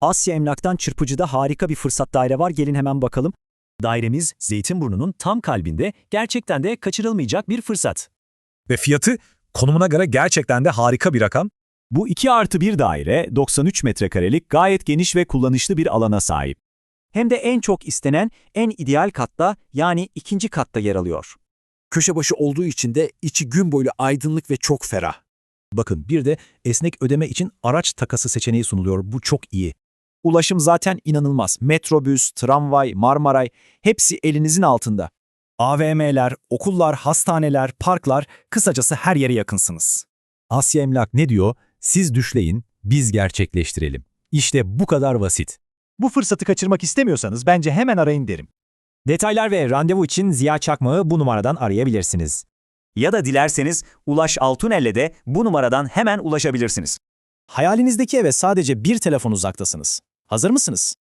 Asya Emlak'tan çırpıcıda harika bir fırsat daire var. Gelin hemen bakalım. Dairemiz Zeytinburnu'nun tam kalbinde gerçekten de kaçırılmayacak bir fırsat. Ve fiyatı konumuna göre gerçekten de harika bir rakam. Bu 2 artı 1 daire 93 metrekarelik gayet geniş ve kullanışlı bir alana sahip. Hem de en çok istenen en ideal katta yani ikinci katta yer alıyor. Köşe başı olduğu için de içi gün boyu aydınlık ve çok ferah. Bakın bir de esnek ödeme için araç takası seçeneği sunuluyor. Bu çok iyi. Ulaşım zaten inanılmaz. Metrobüs, tramvay, Marmaray hepsi elinizin altında. AVM'ler, okullar, hastaneler, parklar, kısacası her yere yakınsınız. Asya Emlak ne diyor? Siz düşleyin, biz gerçekleştirelim. İşte bu kadar basit. Bu fırsatı kaçırmak istemiyorsanız bence hemen arayın derim. Detaylar ve randevu için Ziya Çakmak'ı bu numaradan arayabilirsiniz. Ya da dilerseniz Ulaş Altunel'le de bu numaradan hemen ulaşabilirsiniz. Hayalinizdeki eve sadece bir telefon uzaktasınız. Hazır mısınız?